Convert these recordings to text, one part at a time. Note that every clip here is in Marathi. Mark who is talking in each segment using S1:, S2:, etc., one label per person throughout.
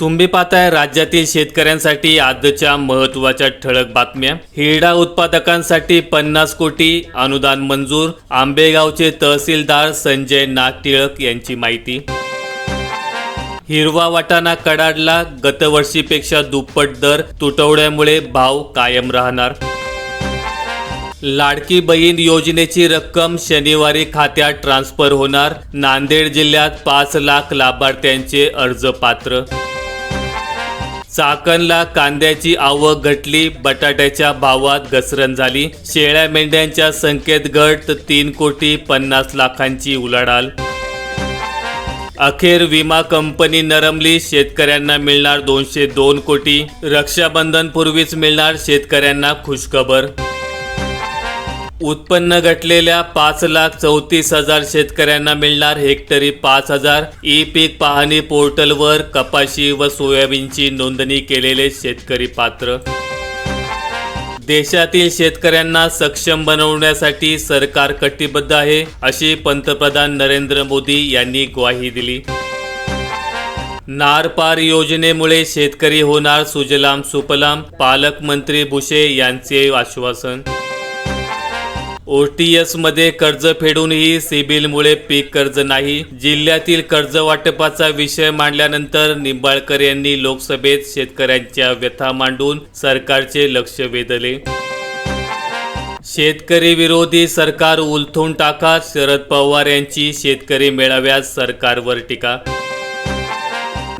S1: तुम्ही पाहताय राज्यातील शेतकऱ्यांसाठी आजच्या महत्त्वाच्या ठळक बातम्या. हिरडा उत्पादकांसाठी पन्नास कोटी अनुदान मंजूर. आंबेगावचे तहसीलदार संजय नागटिळक यांची माहिती. हिरवा वाटाणा कडाडला गतवर्षीपेक्षा दुप्पट दर. तुटवड्यामुळे भाव कायम राहणार. लाडकी बहीण योजनेची रक्कम शनिवारी खात्यात ट्रान्स्फर होणार. नांदेड जिल्ह्यात पाच लाख लाभार्थ्यांचे अर्ज पात्र चाकणला कांद्याची आवक घटली बटाट्याच्या भावात घसरण झाली. शेळ्या मेंढ्यांच्या संख्येत घट तीन कोटी पन्नास लाखांची उलाढाल. अखेर विमा कंपनी नरमली शेतकऱ्यांना मिळणार दोनशे दोन कोटी. रक्षाबंधन पूर्वीच मिळणार शेतकऱ्यांना खुशखबर. उत्पन्न घटलेल्या पाच लाख चौतीस हजार शेतकऱ्यांना मिळणार हेक्टरी पाच हजार. ई पीक पाहणी पोर्टलवर कपाशी व सोयाबीनची नोंदणी केलेले शेतकरी पात्र. देशातील शेतकऱ्यांना सक्षम बनवण्यासाठी सरकार कटिबद्ध आहे अशी पंतप्रधान नरेंद्र मोदी यांनी ग्वाही दिली. नारपार योजनेमुळे शेतकरी होणार सुजलाम सुफलाम पालकमंत्री भुसे यांचे आश्वासन. ओ टी एसमध्ये कर्ज फेडूनही सिबिलमुळे पीक कर्ज नाही. जिल्ह्यातील कर्ज वाटपाचा विषय मांडल्यानंतर निंबाळकर यांनी लोकसभेत शेतकऱ्यांच्या व्यथा मांडून सरकारचे लक्ष वेधले. शेतकरी विरोधी सरकार उलथून टाका शरद पवार यांची शेतकरी मेळाव्यात सरकारवर टीका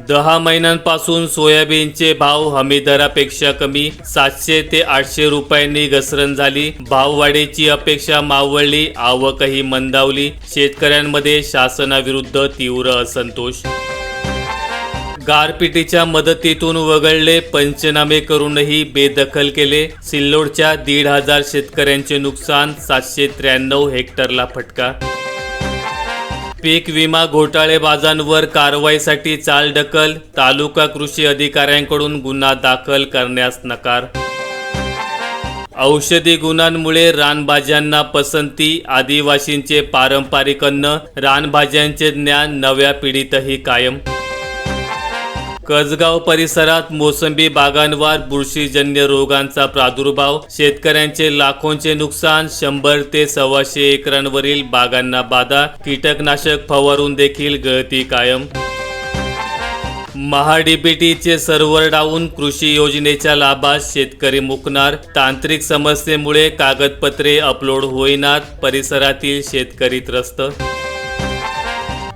S1: दहा महिन्यांपासून सोयाबीनचे भाव हमीदरापेक्षा कमी सातशे ते आठशे रुपयांनी घसरण झाली. भाववाढीची अपेक्षा मावळली आवकही मंदावली. शेतकऱ्यांमध्ये शासनाविरुद्ध तीव्र असंतोष. गारपिटीच्या मदतीतून वगळले पंचनामे करूनही बेदखल केले. सिल्लोडच्या दीड हजार शेतकऱ्यांचे नुकसान सातशे त्र्याण्णव हेक्टरला फटका पीक विमा घोटाळेबाजांवर कारवाईसाठी चालढकल तालुका कृषी अधिकाऱ्यांकडून गुन्हा दाखल करण्यास नकार. औषधी गुणांमुळे रानभाज्यांना पसंती आदिवासींचे पारंपरिक अन्न रानभाज्यांचे ज्ञान नव्या पिढीतही कायम. कसगाव परिसरात मोसंबी बागांवर बुरशीजन्य रोगांचा प्रादुर्भाव शेतकऱ्यांचे लाखोंचे नुकसान शंभर ते सव्वाशे एकरांवरील बागांना बाधा कीटकनाशक फवारून देखील गळती कायम. महाडीबीटीचे सर्व्हर डाऊन कृषी योजनेच्या लाभात शेतकरी मुकणार तांत्रिक समस्येमुळे कागदपत्रे अपलोड होईनात परिसरातील शेतकरी त्रस्त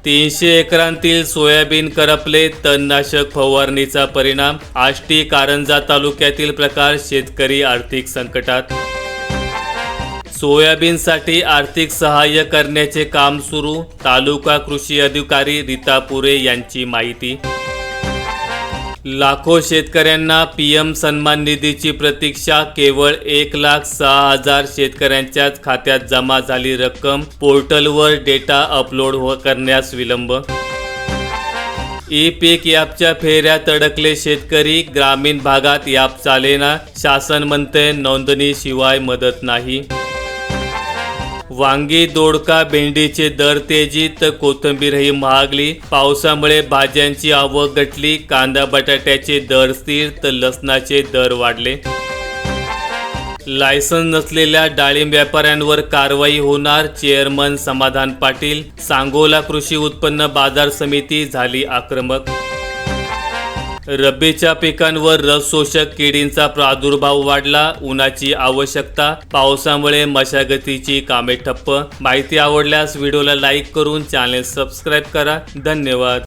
S1: तीनशे एकरांतील सोयाबीन करपले तणनाशक फवारणीचा परिणाम आष्टी कारंजा तालुक्यातील प्रकार शेतकरी आर्थिक संकटात. सोयाबीनसाठी आर्थिक सहाय्य करण्याचे काम सुरू तालुका कृषी अधिकारी रीता पुरे यांची माहिती. लाखो शेतकऱ्यांना पीएम सन्मान निधीची प्रतीक्षा केवळ एक लाख सहा हजार शेतकऱ्यांच्याच खात्यात जमा झाली रक्कम. पोर्टलवर डेटा अपलोड हो करण्यास विलंब. ई पीक यापच्या फेऱ्यात अडकले शेतकरी. ग्रामीण भागात याप चालेना. शासन म्हणते नोंदणीशिवाय मदत नाही. वांगी दोडका भेंडीचे दर तेजीत तर कोथिंबीरही महागली. पावसामुळे भाज्यांची आवक घटली. कांदा बटाट्याचे दर स्थिर तर लसणाचे दर वाढले. लायसन्स नसलेल्या डाळिंब व्यापाऱ्यांवर कारवाई होणार चेअरमन समाधान पाटील. सांगोला कृषी उत्पन्न बाजार समिती झाली आक्रमक. रब्बीच्या पिकांवर रसशोषक किडींचा प्रादुर्भाव वाढला उन्हाची आवश्यकता पावसामुळे मशागतीची कामे ठप्प. माहिती आवडल्यास व्हिडिओला लाईक करून चॅनेल सबस्क्राईब करा. धन्यवाद.